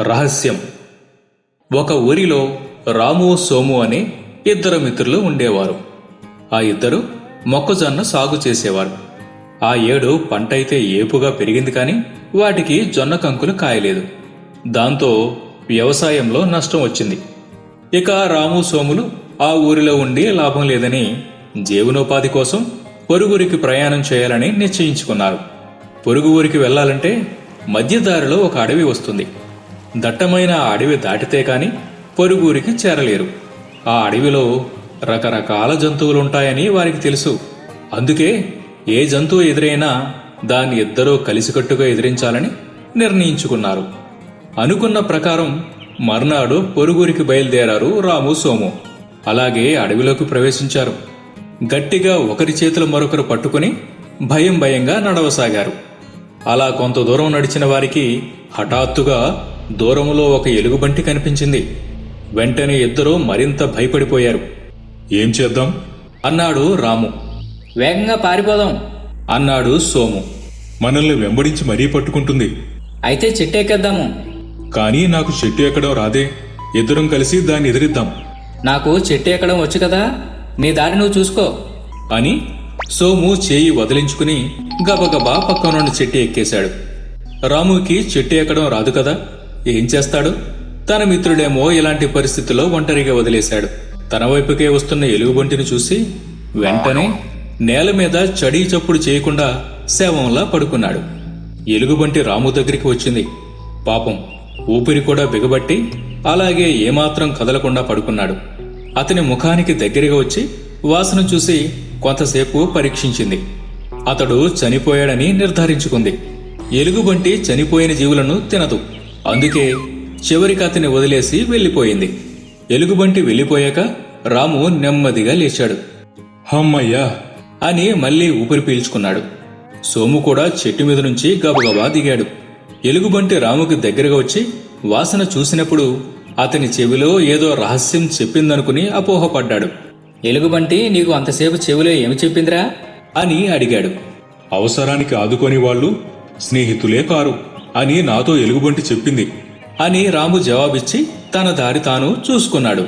రహస్యం. ఒక ఊరిలో రాము సోము అనే ఇద్దరు మిత్రులు ఉండేవారు. ఆ ఇద్దరు మొక్కజొన్న సాగు చేసేవారు. ఆ ఏడు పంట అయితే ఏపుగా పెరిగింది కానీ వాటికి జొన్న కంకులు కాయలేదు. దాంతో వ్యవసాయంలో నష్టం వచ్చింది. ఇక రాము సోములు ఆ ఊరిలో ఉండి లాభం లేదని జీవనోపాధి కోసం పొరుగురికి ప్రయాణం చేయాలని నిశ్చయించుకున్నారు. పొరుగు ఊరికి వెళ్ళాలంటే మధ్యదారిలో ఒక అడవి వస్తుంది. దట్టమైన అడవి దాటితే కాని పొరుగురికి చేరలేరు. ఆ అడవిలో రకరకాల జంతువులు ఉంటాయని వారికి తెలుసు. అందుకే ఏ జంతువు ఎదురైనా దాన్ని ఇద్దరూ కలిసికట్టుగా ఎదిరించాలని నిర్ణయించుకున్నారు. అనుకున్న ప్రకారం మర్నాడు పొరుగురికి బయలుదేరారు రాము సోము. అలాగే అడవిలోకి ప్రవేశించారు. గట్టిగా ఒకరి చేతులు మరొకరు పట్టుకుని భయం భయంగా నడవసాగారు. అలా కొంత దూరం నడిచిన వారికి హఠాత్తుగా దూరంలో ఒక ఎలుగుబంటి కనిపించింది. వెంటనే ఇద్దరూ మరింత భయపడిపోయారు. ఏం చేద్దాం? అన్నాడు రాము. వేగంగా పారిపోదాం. అన్నాడు సోము. మనల్ని వెంబడించి మరీ పట్టుకుంటుంది. అయితే చెట్టెక్కేద్దాము కానీ నాకు చెట్టు ఎక్కడం రాదే. ఇద్దరం కలిసి దాన్ని ఎదిరిద్దాం. నాకు చెట్టు ఎక్కడం వచ్చు కదా? నీ దారి నువ్వు చూసుకో. అని సోము చేయి వదిలించుకుని గబగబా పక్కనున్న చెట్టు ఎక్కేశాడు. రాముకి చెట్టు ఎక్కడం రాదు కదా? ఏం చేస్తాడు? తన మిత్రుడేమో ఇలాంటి పరిస్థితుల్లో ఒంటరిగా వదిలేశాడు. తన వైపుకే వస్తున్న ఎలుగుబంటిని చూసి వెంటనే నేల మీద చడీ చప్పుడు చేయకుండా శవంలా పడుకున్నాడు. ఎలుగుబంటి రాము దగ్గరికి వచ్చింది. పాపం ఊపిరి కూడా బిగబట్టి అలాగే ఏమాత్రం కదలకుండా పడుకున్నాడు. అతని ముఖానికి దగ్గరగా వచ్చి వాసన చూసి కొంతసేపు పరీక్షించింది. అతడు చనిపోయాడని నిర్ధారించుకుంది. ఎలుగుబంటి చనిపోయిన జీవులను తినదు. అందుకే చివరికి అతని వదిలేసి వెళ్ళిపోయింది. ఎలుగుబంటి వెళ్ళిపోయాక రాము నెమ్మదిగా లేచాడు. హమ్మయ్యా అని మళ్ళీ ఊపిరి పీల్చుకున్నాడు. సోము కూడా చెట్టు మీద నుంచి గబగబా దిగాడు. ఎలుగుబంటి రాముకి దగ్గరగా వచ్చి వాసన చూసినప్పుడు అతని చెవిలో ఏదో రహస్యం చెప్పిందనుకుని అపోహపడ్డాడు. ఎలుగుబంటి నీకు అంతసేపు చెవిలో ఏమి చెప్పిందిరా? అని అడిగాడు. అవసరానికి ఆదుకొని వాళ్ళు స్నేహితులే కారు. అని నాతో ఎలుగుబంటి చెప్పింది. అని రాము జవాబిచ్చి తన దారి తాను చూసుకున్నాడు.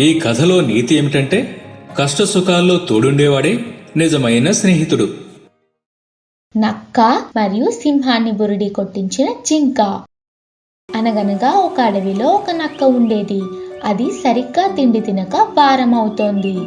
ఈ కథలో నీతి ఏమిటంటే కష్ట సుఖాల్లో తోడుండేవాడే నిజమైన స్నేహితుడు. నక్క మరియు సింహాన్ని బురిడి కొట్టించిన జింక. అనగనగా ఒక అడవిలో ఒక నక్క ఉండేది. అది సరిగ్గా తిండి తినక వారం అవుతోంది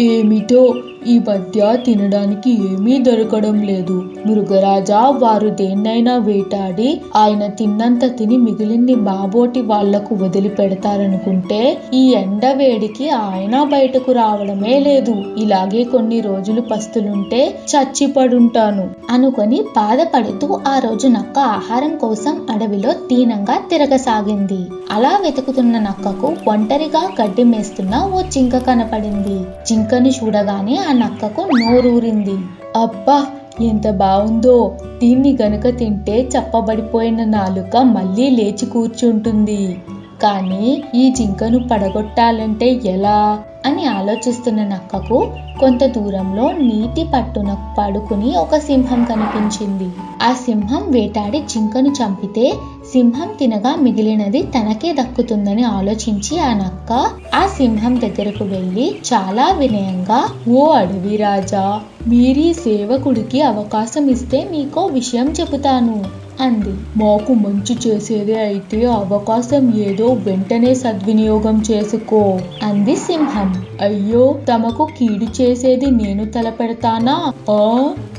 ఏమిటో ఈ మధ్య తినడానికి ఏమీ దొరకడం లేదు. మృగరాజా వారు దేన్నైనా వేటాడి ఆయన తిన్నంత తిని మిగిలింది బాబోటి వాళ్ళకు వదిలిపెడతారనుకుంటే ఈ ఎండ వేడికి ఆయన బయటకు రావడమే లేదు. ఇలాగే కొన్ని రోజులు పస్తులుంటే చచ్చిపడుంటాను అనుకొని బాధపడుతూ ఆ రోజు నక్క ఆహారం కోసం అడవిలో దీనంగా తిరగసాగింది. అలా వెతుకుతున్న నక్కకు ఒంటరిగా గడ్డి మేస్తున్న ఓ జింక కనపడింది. జింకను చూడగానే ఆ నక్కకు నోరూరింది. అబ్బా ఎంత బాగుందో దీన్ని గనుక తింటే చప్పబడిపోయిన నాలుక మళ్ళీ లేచి కూర్చుంటుంది. కానీ ఈ జింకను పడగొట్టాలంటే ఎలా? అని ఆలోచిస్తున్న నక్కకు కొంత దూరంలో నీటి పట్టున పడుకుని ఒక సింహం కనిపించింది. ఆ సింహం వేటాడి జింకను చంపితే సింహం తినగా మిగిలినది తనకే దక్కుతుందని ఆలోచించి ఆ నక్క ఆ సింహం దగ్గరకు వెళ్ళి చాలా వినయంగా ఓ అడవి రాజా మీరీ సేవకుడికి అవకాశం ఇస్తే మీకో విషయం చెబుతాను అంది. మాకు మంచి చేసేదే అయితే అవకాశం ఏదో వెంటనే సద్వినియోగం చేసుకో అంది సింహం. అయ్యో తమకు కీడు చేసేది నేను తలపెడతానా? ఆ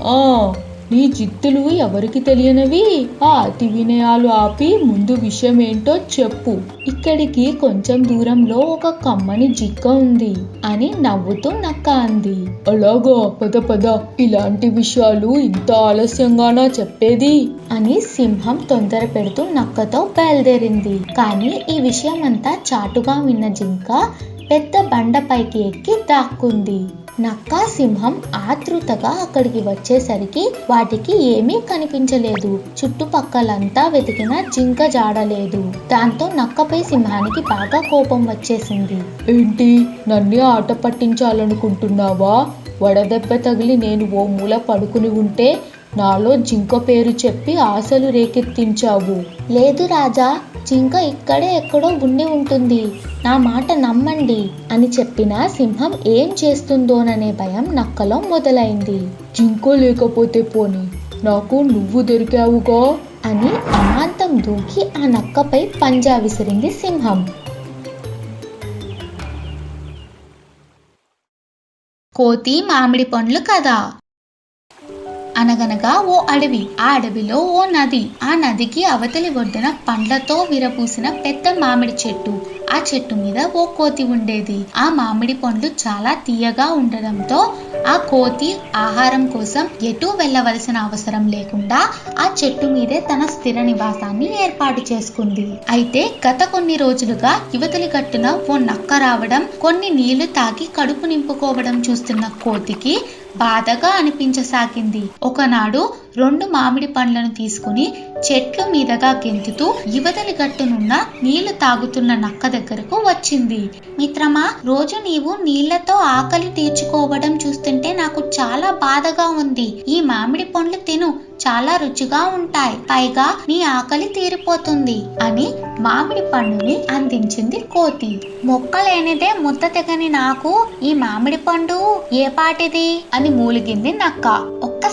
ఆ నీ జిత్తులు ఎవరికి తెలియనివి? ఆ అతి వినయాలు ఆపి ముందు విషయం ఏంటో చెప్పు. ఇక్కడికి కొంచెం దూరంలో ఒక కమ్మని జిక్క ఉంది అని నవ్వుతూ నక్క అంది. అలాగో పద పద. ఇలాంటి విషయాలు ఇంత ఆలస్యంగానా చెప్పేది? అని సింహం తొందర పెడుతూ నక్కతో బయలుదేరింది. కానీ ఈ విషయం అంతా చాటుగా విన్న జింక పెద్ద బండపైకి ఎక్కి దాక్కుంది. నక్క సింహం ఆతృతగా అక్కడికి వచ్చేసరికి వాటికి ఏమీ కనిపించలేదు. చుట్టుపక్కలంతా వెతికిన జింక జాడలేదు. దాంతో నక్కపై సింహానికి బాగా కోపం వచ్చేసింది. ఏంటి? నన్ను ఆట పట్టించాలనుకుంటున్నావా? వడదెబ్బ తగిలి నేను ఓ మూల పడుకుని ఉంటే నాలో జింక పేరు చెప్పి ఆశలు రేకెత్తించావు. లేదు రాజా జింక ఇక్కడే ఎక్కడో ఉండి ఉంటుంది. నా మాట నమ్మండి అని చెప్పిన సింహం ఏం చేస్తుందోననే భయం నక్కలో మొదలైంది. జింక లేకపోతే పోని నాకు నువ్వు దొరికావుగా? అని అమాంతం దూకి ఆ నక్కపై పంజా విసిరింది సింహం. కోతి మామిడి పండ్లు కదా? అనగనగా ఓ అడవి ఆ అడవిలో ఓ నది. ఆ నదికి అవతలి ఒడ్డున పండ్లతో విరపూసిన పెద్ద మామిడి చెట్టు. ఆ చెట్టు మీద ఓ కోతి ఉండేది. ఆ మామిడి పండ్లు చాలా తీయగా ఉండడంతో ఆ కోతి ఆహారం కోసం ఎటూ వెళ్ళవలసిన అవసరం లేకుండా ఆ చెట్టు మీదే తన స్థిర నివాసాన్ని ఏర్పాటు చేసుకుంది. అయితే గత కొన్ని రోజులుగా యువతలి గట్టున ఓ నక్క రావడం కొన్ని నీళ్ళు తాగి కడుపు నింపుకోవడం చూస్తున్న కోతికి బాధగా అనిపించసాగింది. ఒకనాడు రెండు మామిడి పండ్లను తీసుకుని చెట్ల మీదగా గెంతుతూ యువతలి గట్టునున్న నీళ్ళు తాగుతున్న నక్క దగ్గరకు వచ్చింది. మిత్రమా రోజు నీవు నీళ్ళతో ఆకలి తీర్చుకోవడం చూస్తుంటే నాకు చాలా బాధగా ఉంది. ఈ మామిడి పండ్లు తిను చాలా రుచిగా ఉంటాయి. పైగా నీ ఆకలి తీరిపోతుంది అని మామిడి పండుని అందించింది కోతి. మొక్కలేనిదే ముద్ద తెగని నాకు ఈ మామిడి పండు ఏ పాటిది అని మూలిగింది నక్క.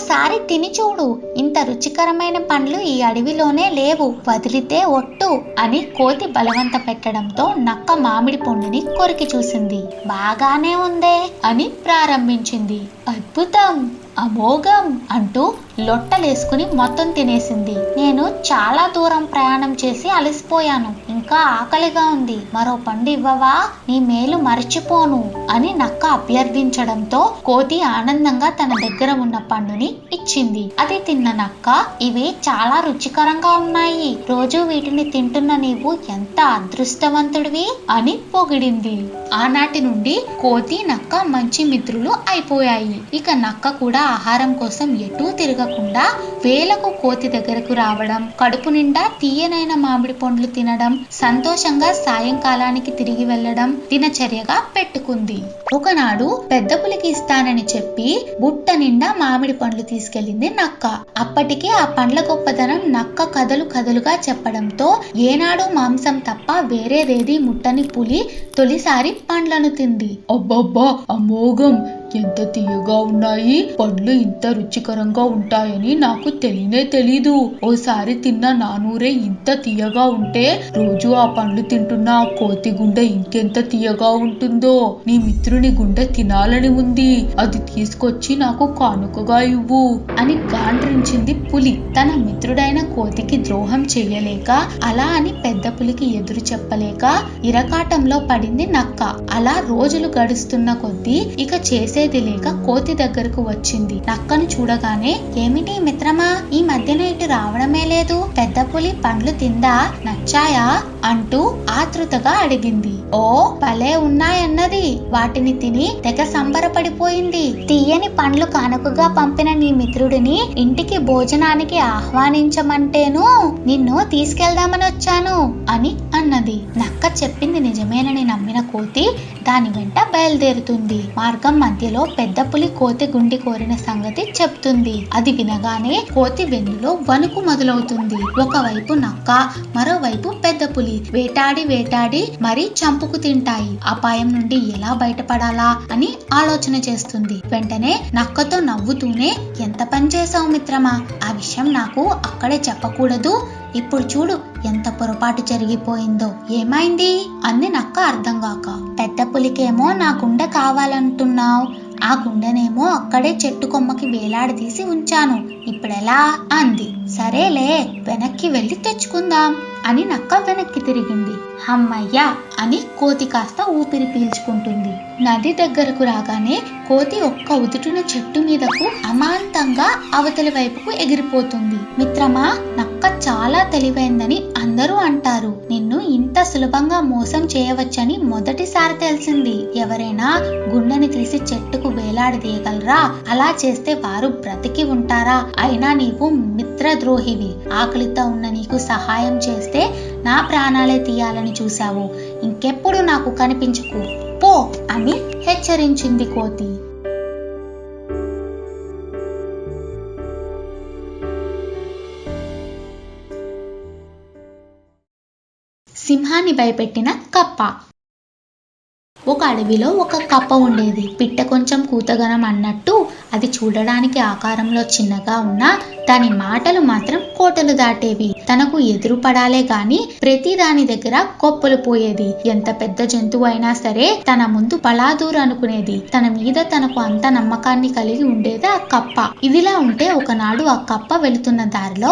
ఒక్కసారి తిని చూడు. ఇంత రుచికరమైన పండ్లు ఈ అడవిలోనే లేవు. వదిలితే ఒట్టు అని కోతి బలవంత పెట్టడంతో నక్క మామిడి పండుని కొరికి చూసింది. బాగానే ఉందే అని ప్రారంభించింది. అద్భుతం! అమోఘం! అంటూ లొట్టలేసుకుని మొత్తం తినేసింది. నేను చాలా దూరం ప్రయాణం చేసి అలసిపోయాను. ఇంకా ఆకలిగా ఉంది. మరో పండు ఇవ్వవా? నీ మేలు మర్చిపోను అని నక్క అభ్యర్థించడంతో కోతి ఆనందంగా తన దగ్గర ఉన్న పండుని ఇచ్చింది. అది తిన్న నక్క ఇవి చాలా రుచికరంగా ఉన్నాయి. రోజు వీటిని తింటున్న నీవు ఎంత అదృష్టవంతుడివి అని పొగిడింది. ఆనాటి నుండి కోతి నక్క మంచి మిత్రులు అయిపోయాయి. ఇక నక్క కూడా ఆహారం కోసం ఎటూ తిరగ తిరగకుండా వేలకు కోతి దగ్గరకు రావడం కడుపు నిండా తీయనైన మామిడి పండ్లు తినడం సంతోషంగా సాయంకాలానికి తిరిగి వెళ్ళడం దినచర్యగా పెట్టుకుంది. ఒకనాడు పెద్ద పులికి ఇస్తానని చెప్పి బుట్ట నిండా మామిడి పండ్లు తీసుకెళ్ళింది నక్క. అప్పటికే ఆ పండ్ల గొప్పదనం నక్క కథలు కథలుగా చెప్పడంతో ఏనాడు మాంసం తప్ప వేరేదేది ముట్టని పులి తొలిసారి పండ్లను తింది. అబ్బబ్బా అమోఘం! ఎంత తీయగా ఉన్నాయి? పండ్లు ఇంత రుచికరంగా ఉంటాయని నాకు తెలియనే తెలీదు. ఓసారి తిన్న నానూరే ఇంత తీయగా ఉంటే రోజు ఆ పండ్లు తింటున్న ఆ కోతి గుండె ఇంకెంత తీయగా ఉంటుందో. నీ మిత్రుని గుండె తినాలని ఉంది. అది తీసుకొచ్చి నాకు కానుకగా ఇవ్వు. అని గాండ్రించింది పులి. తన మిత్రుడైన కోతికి ద్రోహం చేయలేక అలా అని పెద్ద పులికి ఎదురు చెప్పలేక ఇరకాటంలో పడింది నక్క. అలా రోజులు గడుస్తున్న కొద్దీ ఇక చేసే లేక కోతి దగ్గరకు వచ్చింది. నక్కను చూడగానే ఏమిటి మిత్రమా? ఈ మధ్యన ఇటు రావడమే లేదు. పెద్ద పులి పండ్లు తిందా? నచ్చాయా? అంటూ ఆతృతగా అడిగింది. ఓ భలే ఉన్నాయన్నది. వాటిని తిని తెగ సంబరపడిపోయింది. తీయని పండ్లు కానుకగా పంపిన నీ మిత్రుడిని ఇంటికి భోజనానికి ఆహ్వానించమంటేను నిన్ను తీసుకెళ్దామని వచ్చాను అని అన్నది. నక్క చెప్పింది నిజమేనని నమ్మిన కోతి దాని వెంట బయలుదేరుతుంది. మార్గం మధ్యలో పెద్ద పులి కోతి గుండి కోరిన సంగతి చెప్తుంది. అది వినగానే కోతి వెన్నులో వణుకు మొదలవుతుంది. ఒకవైపు నక్క మరోవైపు పెద్ద పులి. వేటాడి వేటాడి మరీ చంపుకు తింటాయి. అపాయం నుండి ఎలా బయటపడాలా అని ఆలోచన చేస్తుంది. వెంటనే నక్కతో నవ్వుతూనే ఎంత పని చేసావు మిత్రమా? ఆ విషయం నాకు అక్కడే చెప్పకూడదు. ఇప్పుడు చూడు ఎంత పొరపాటు జరిగిపోయిందో. ఏమైంది? అన్ని నక్క అర్థం కాక. పెద్ద పులికేమో నా గుండె కావాలంటున్నావు. ఆ గుండెనేమో అక్కడే చెట్టు కొమ్మకి వేలాడదీసి ఉంచాను. ఇప్పుడెలా? అంది. సరేలే వెనక్కి వెళ్ళి తెచ్చుకుందాం అని నక్క వెనక్కి తిరిగింది. హమ్మయ్యా అని కోతి కాస్త ఊపిరి పీల్చుకుంటుంది. నది దగ్గరకు రాగానే కోతి ఒక్క ఉదుటున చెట్టు మీదకు అమాంతంగా అవతలి వైపుకు ఎగిరిపోతుంది. మిత్రమా నక్క చాలా తెలివైందని అందరూ అంటారు. నిన్ను ఇంత సులభంగా మోసం చేయవచ్చని మొదటిసారి తెలిసింది. ఎవరైనా గుండెని తీసి చెట్టుకు వేలాడదీయగలరా అలా చేస్తే వారు బ్రతికి ఉంటారా? అయినా నీవు మిత్రద్రోహివి. ఆకలితో ఉన్న నీకు సహాయం చేస్తే నా ప్రాణాలే తీయాలని చూశావు. ఇంకెప్పుడు నాకు కనిపించకు. పో అని హెచ్చరించింది కోతి. సింహాన్ని భయపెట్టిన కప్ప. ఒక అడవిలో ఒక కప్ప ఉండేది. పిట్ట కొంచెం కూతగనం అన్నట్టు అది చూడడానికి ఆకారంలో చిన్నగా ఉన్నా దాని మాటలు మాత్రం కోటలు దాటేవి. తనకు ఎదురు పడాలే గాని ప్రతి దాని దగ్గర కొప్పలు పోయేది. ఎంత పెద్ద జంతువు అయినా సరే తన ముందు పలాదూరు అనుకునేది. తన మీద తనకు అంత నమ్మకాన్ని కలిగి ఉండేది ఆ కప్ప. ఇదిలా ఉంటే ఒకనాడు ఆ కప్ప వెళుతున్న దారిలో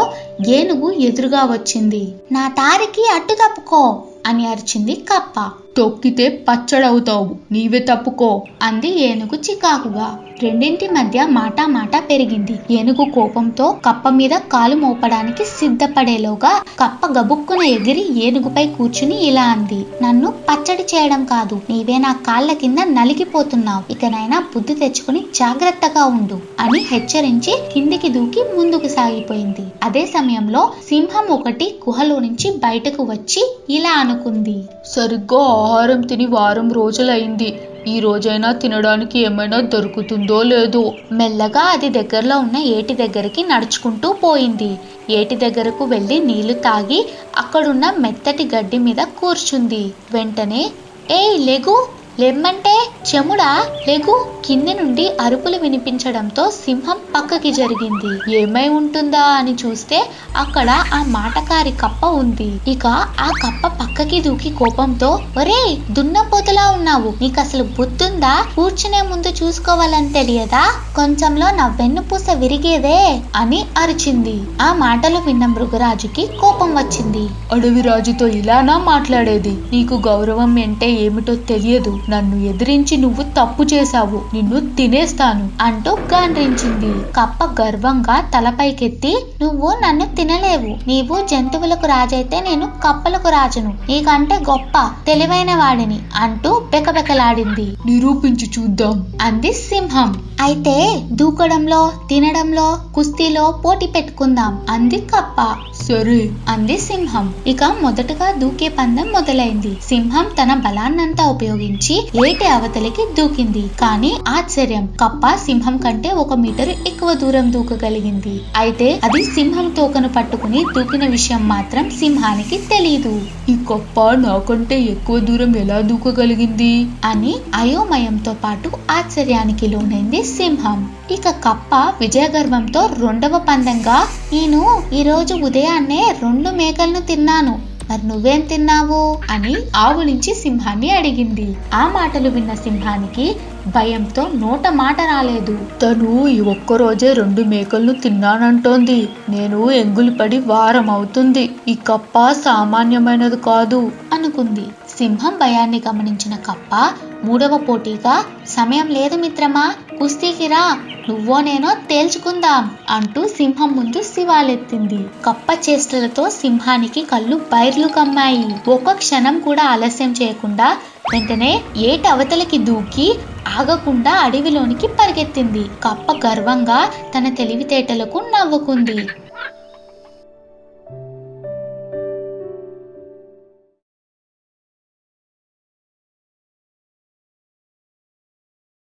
ఏనుగు ఎదురుగా వచ్చింది. నా దారికి అడ్డు తప్పుకో అని అరిచింది కప్ప. తొక్కితే పచ్చడవుతావు. నీవే తప్పుకో. అంది ఏనుగు చికాకుగా. రెండింటి మధ్య మాటా మాట పెరిగింది. ఏనుగు కోపంతో కప్ప మీద కాలు మోపడానికి సిద్ధపడేలోగా కప్ప గబుక్కున ఎగిరి ఏనుగుపై కూర్చుని ఇలా అంది. నన్ను పచ్చడి చేయడం కాదు. నీవే నా కాళ్ళ కింద నలిగిపోతున్నావు. ఇకనైనా బుద్ధి తెచ్చుకుని జాగ్రత్తగా ఉండు అని హెచ్చరించి కిందికి దూకి ముందుకు సాగిపోయింది. అదే సమయంలో సింహం ఒకటి గుహలో నుంచి బయటకు వచ్చి ఇలా అనుకుంది. సరిగ్గా ఆహారం తిని వారం రోజులైంది. ఈ రోజైనా తినడానికి ఏమైనా దొరుకుతుందో లేదో. మెల్లగా అది దగ్గరలో ఉన్న ఏటి దగ్గరికి నడుచుకుంటూ పోయింది. ఏటి దగ్గరకు వెళ్ళి నీళ్ళు తాగి అక్కడున్న మెత్తటి గడ్డి మీద కూర్చుంది. వెంటనే ఏయ్ లెగు! లెమ్మంటే చెముడా? లెగు కింది నుండి అరుపులు వినిపించడంతో సింహం పక్కకి జరిగింది. ఏమై ఉంటుందా అని చూస్తే అక్కడ ఆ మాటకారి కప్ప ఉంది. ఇక ఆ కప్ప పక్కకి దూకి కోపంతో ఒరేయ్ దున్నపోతులా ఉన్నావు? నీకు అసలు బుద్ధుందా? కూర్చునే ముందు చూసుకోవాలని తెలియదా? కొంచెంలో నా వెన్నుపూస విరిగేదే అని అరిచింది. ఆ మాటలు విన్న మృగరాజుకి కోపం వచ్చింది. అడవి రాజుతో ఇలానా మాట్లాడేది? నీకు గౌరవం అంటే ఏమిటో తెలియదు. నన్ను ఎదిరించి నువ్వు తప్పు చేశావు నిన్ను తినేస్తాను అంటూ గాండ్రించింది. కప్ప గర్వంగా తలపైకెత్తి నువ్వు నన్ను తినలేవు. నీవు జంతువులకు రాజైతే నేను కప్పలకు రాజును. నీకంటే గొప్ప తెలివైన వాడిని అంటూ బెకబెకలాడింది. నిరూపించి చూద్దాం అంది సింహం. అయితే దూకడంలో తినడంలో కుస్తీలో పోటీ పెట్టుకుందాం అంది కప్ప. సరే. అంది సింహం. ఇక మొదటగా దూకే పందెం మొదలైంది. సింహం తన బలాన్నంతా ఉపయోగించి ఏటి అవతలికి దూకింది. కానీ ఆశ్చర్యం కప్ప సింహం కంటే ఒక మీటరు ఎక్కువ దూరం దూకగలిగింది. అయితే అది సింహం తోకను పట్టుకుని దూకిన విషయం మాత్రం సింహానికి తెలీదు. ఈ కప్ప నాకంటే ఎక్కువ దూరం ఎలా దూకగలిగింది? అని అయోమయంతో పాటు ఆశ్చర్యానికి లోనైంది సింహం. ఇక కప్ప విజయగర్వంతో రెండవ పందంగా నేను ఈరోజు ఉదయాన్నే రెండు మేకలను తిన్నాను. మరి నువ్వేం తిన్నావు? అని ఆవులించి సింహాన్ని అడిగింది. ఆ మాటలు విన్న సింహానికి భయంతో నోట మాట రాలేదు. తను ఈ ఒక్క రోజే రెండు మేకలను తిన్నానంటోంది. నేను ఎంగులు పడి వారం అవుతుంది ఈ కప్ప సామాన్యమైనది కాదు అనుకుంది. సింహం భయాన్ని గమనించిన కప్ప మూడవ పోటీగా సమయం లేదు మిత్రమా? కుస్తీకి రా నువ్వో నేనో తేల్చుకుందాం అంటూ సింహం ముందు శివాలెత్తింది. కప్ప చేష్టలతో సింహానికి కళ్ళు బైర్లు కమ్మాయి. ఒక్క క్షణం కూడా ఆలస్యం చేయకుండా వెంటనే ఏటి అవతలకి దూకి ఆగకుండా అడవిలోనికి పరిగెత్తింది. కప్ప గర్వంగా తన తెలివితేటలకు నవ్వుకుంది.